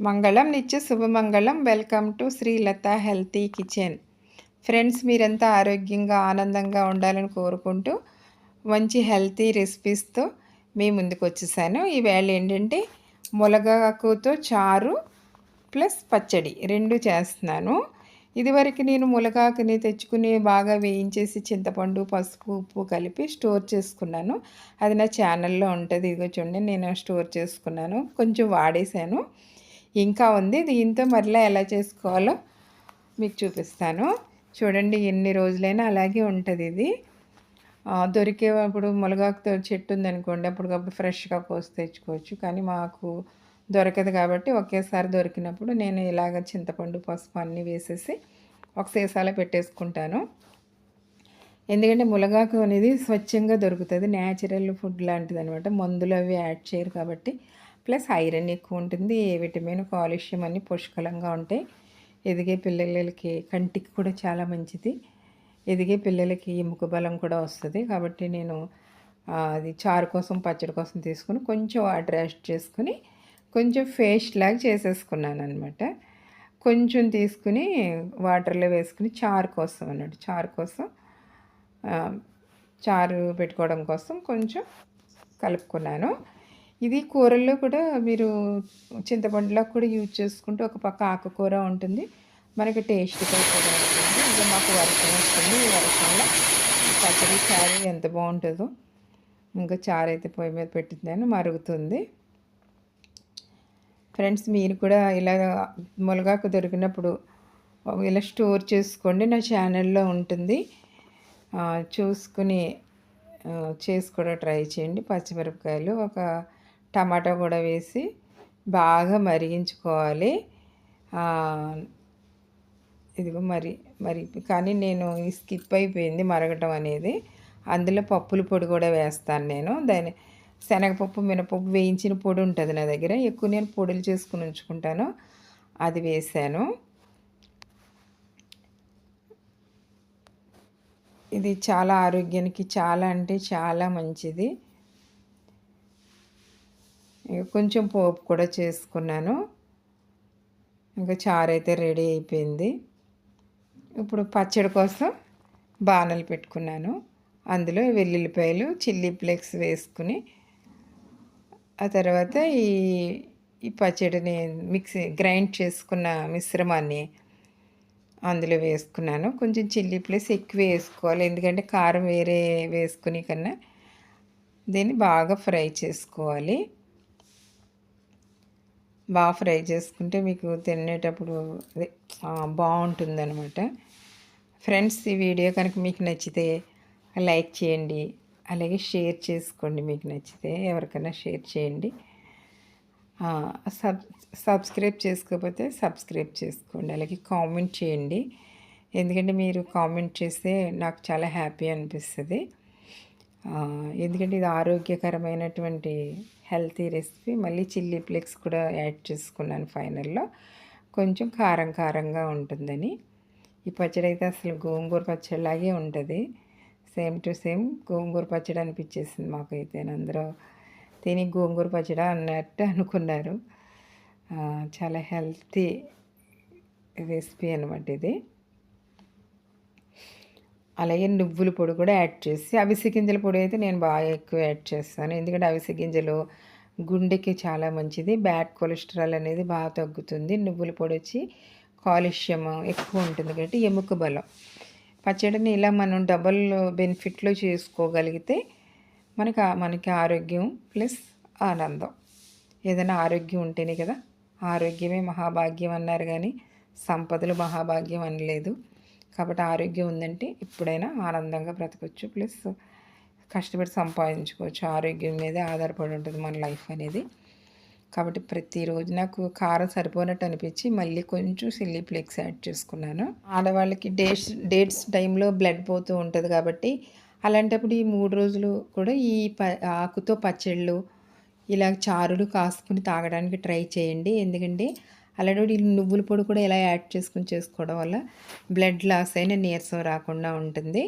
మంగళం నిత్య శుభమంగళం. Welcome to Srilatha healthy kitchen. Friends మీరంతా ఆరోగ్యంగా ఆనందంగా ఉండాలని కోరుకుంటూ మంచి హెల్తీ రెసిపీస్తో మీ ముందుకు వచ్చేసాను ఈవేళ ఏంటంటే ములగాకుతో చారు ప్లస్ పచ్చడి రెండు చేస్తున్నాను. ఇదివరకు నేను ములగాకుని తెచ్చుకుని బాగా వేయించేసి చింతపండు పసుపు ఉప్పు కలిపి స్టోర్ చేసుకున్నాను. అది నా ఛానల్లో ఉంటుంది. ఇదిగో చూడండి నేను స్టోర్ చేసుకున్నాను. కొంచెం వాడేసాను ఇంకా ఉంది. దీంతో మరలా ఎలా చేసుకోవాలో మీకు చూపిస్తాను. చూడండి ఎన్ని రోజులైనా అలాగే ఉంటుంది ఇది. దొరికేటప్పుడు ములగాకు చెట్టు ఉందనుకోండి అప్పటికప్పుడు ఫ్రెష్గా కోసి తెచ్చుకోవచ్చు. కానీ మాకు దొరకదు కాబట్టి ఒకేసారి దొరికినప్పుడు నేను ఇలాగ చింతపండు పసుపు అన్నీ వేసేసి ఒక సీసాలో పెట్టేసుకుంటాను. ఎందుకంటే ములగాకు అనేది స్వచ్ఛంగా దొరుకుతుంది. న్యాచురల్ ఫుడ్ లాంటిది అనమాట మందులు అవి యాడ్ చేయరు కాబట్టి ప్లస్ ఐరన్ ఎక్కువ ఉంటుంది ఏ విటమిన్ కాలుష్యం అన్నీ పుష్కలంగా ఉంటాయి. ఎదిగే పిల్లలకి కంటికి కూడా చాలా మంచిది. ఎదిగే పిల్లలకి ఎముక బలం కూడా వస్తుంది. కాబట్టి నేను అది చారు కోసం పచ్చడి కోసం తీసుకుని కొంచెం వాటర్ యాడ్ చేసుకుని కొంచెం ఫేస్ట్ లాగా చేసేసుకున్నాను అనమాట కొంచెం తీసుకుని వాటర్లో వేసుకుని చారు కోసం అన్నట్టు చారు కోసం చారు పెట్టుకోవడం కోసం కొంచెం కలుపుకున్నాను. ఇది కూరల్లో కూడా మీరు చింతపండులో కూడా యూజ్ చేసుకుంటూ ఒక పక్క ఆకుకూర ఉంటుంది. మనకి టేస్ట్గా కూడా ఉంటుంది. ఇది మాకు వర్షం వస్తుంది. వర్షంలో పచ్చడి చారు ఎంత బాగుంటుందో. ఇంకా చారు అయితే పొయ్యి మీద పెట్టిందని మరుగుతుంది. ఫ్రెండ్స్ మీరు కూడా ఇలా ములగాకు దొరికినప్పుడు ఇలా స్టోర్ చేసుకోండి. నా ఛానల్లో ఉంటుంది. చూసుకుని చేసుకోవడం ట్రై చేయండి. పచ్చిమిరపకాయలు ఒక టమాటా కూడా వేసి బాగా మరిగించుకోవాలి. ఇదిగో మరి మరి కానీ నేను స్కిప్ అయిపోయింది మరగటం అనేది. అందులో పప్పుల పొడి కూడా వేస్తాను నేను. దాని శనగపప్పు మినపప్పు వేయించిన పొడి ఉంటుంది నా దగ్గర. ఎక్కువ నేను పొడులు చేసుకుని ఉంచుకుంటాను. అది వేసాను. ఇది చాలా ఆరోగ్యానికి చాలా అంటే చాలా మంచిది. కొంచెం పోపు కూడా చేసుకున్నాను. ఇంకా చారు అయితే రెడీ అయిపోయింది. ఇప్పుడు పచ్చడి కోసం బాణలు పెట్టుకున్నాను. అందులో వెల్లుల్లిపాయలు చిల్లీ ఫ్లేక్స్ వేసుకుని ఆ తర్వాత ఈ ఈ పచ్చడిని మిక్సీ గ్రైండ్ చేసుకున్న మిశ్రమాన్ని అందులో వేసుకున్నాను. కొంచెం చిల్లీ ప్లేస్ ఎక్కువ వేసుకోవాలి. ఎందుకంటే కారం వేరే వేసుకుని కన్నా దీన్ని బాగా ఫ్రై చేసుకోవాలి. బాగా ఫ్రై చేసుకుంటే మీకు తినేటప్పుడు అదే బాగుంటుంది అనమాట ఫ్రెండ్స్ ఈ వీడియో కనుక మీకు నచ్చితే లైక్ చేయండి. అలాగే షేర్ చేసుకోండి మీకు నచ్చితే ఎవరికైనా షేర్ చేయండి. సబ్ సబ్స్క్రైబ్ చేసుకోకపోతే సబ్స్క్రైబ్ చేసుకోండి. అలాగే కామెంట్ చేయండి. ఎందుకంటే మీరు కామెంట్ చేస్తే నాకు చాలా హ్యాపీ అనిపిస్తుంది. ఎందుకంటే ఇది ఆరోగ్యకరమైనటువంటి హెల్తీ రెసిపీ. మళ్ళీ చిల్లీ ఫ్లేక్స్ కూడా యాడ్ చేసుకున్నాను ఫైనల్లో. కొంచెం కారం కారంగా ఉంటుందని. ఈ పచ్చడి అయితే అసలు గోంగూర పచ్చడిలాగే ఉంటుంది. సేమ్ టు సేమ్ గోంగూర పచ్చడి అనిపించేసింది మాకైతే. అందరూ తిని గోంగూర పచ్చడి అన్నట్టు అనుకున్నారు. చాలా హెల్తీ రెసిపీ అనమాట ఇది. అలాగే నువ్వుల పొడి కూడా యాడ్ చేసి అవిసె గింజల పొడి అయితే నేను బాగా ఎక్కువ యాడ్ చేస్తాను. ఎందుకంటే అవిసె గింజలు గుండెకి చాలా మంచిది. బ్యాడ్ కొలెస్ట్రాల్ అనేది బాగా తగ్గుతుంది. నువ్వుల పొడి వచ్చి కాలుష్యం ఎక్కువ ఉంటుంది కాబట్టి ఎముక బలం. పచ్చడిని ఇలా మనం డబల్ బెనిఫిట్లో చేసుకోగలిగితే మనకి మనకి ఆరోగ్యం ప్లస్ ఆనందం. ఏదైనా ఆరోగ్యం ఉంటేనే కదా. ఆరోగ్యమే మహాభాగ్యం అన్నారు కానీ సంపదలు మహాభాగ్యం అనలేదు. కాబట్టి ఆరోగ్యం ఉందంటే ఎప్పుడైనా ఆనందంగా బ్రతకచ్చు. ప్లస్ కష్టపడి సంపాదించుకోవచ్చు. ఆరోగ్యం మీదే ఆధారపడి ఉంటుంది మన లైఫ్ అనేది. కాబట్టి ప్రతిరోజు నాకు కారం సరిపోనట్టు అనిపించి మళ్ళీ కొంచెం సిల్లీ ఫ్లేక్స్ యాడ్ చేసుకున్నాను. ఆడవాళ్ళకి డేట్స్ డేట్స్ టైంలో బ్లడ్ పోతూ ఉంటుంది కాబట్టి అలాంటప్పుడు ఈ మూడు రోజులు కూడా ఈ ప ఆకుతో పచ్చళ్ళు ఇలా చారులు కాసుకుని తాగడానికి ట్రై చేయండి. ఎందుకంటే అలాంటి నువ్వుల పొడి కూడా ఇలా యాడ్ చేసుకుని చేసుకోవడం వల్ల బ్లడ్ లాస్ అయిన నీరసం రాకుండా ఉంటుంది.